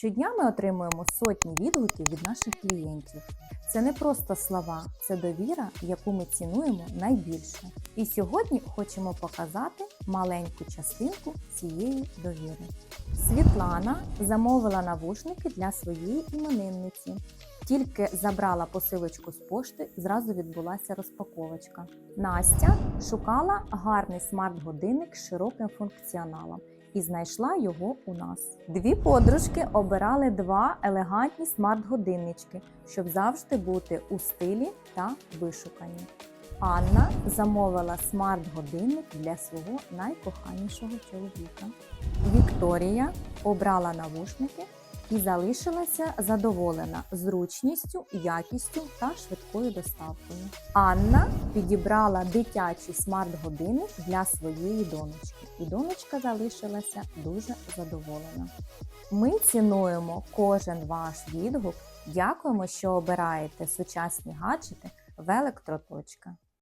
Щодня ми отримуємо сотні відгуків від наших клієнтів. Це не просто слова, це довіра, яку ми цінуємо найбільше. І сьогодні хочемо показати маленьку частинку цієї довіри. Світлана замовила навушники для своєї іменинниці. Тільки забрала посилочку з пошти, зразу відбулася розпаковочка. Настя шукала гарний смарт-годинник з широким функціоналом і знайшла його у нас. Дві подружки обирали два елегантні смарт-годиннички, щоб завжди бути у стилі та вишукані. Анна замовила смарт-годинник для свого найкоханішого чоловіка. Вікторія обрала навушники і залишилася задоволена зручністю, якістю та швидкою доставкою. Анна підібрала дитячий смарт-годинник для своєї донечки, і донечка залишилася дуже задоволена. Ми цінуємо кожен ваш відгук. Дякуємо, що обираєте сучасні гаджети в електроточка.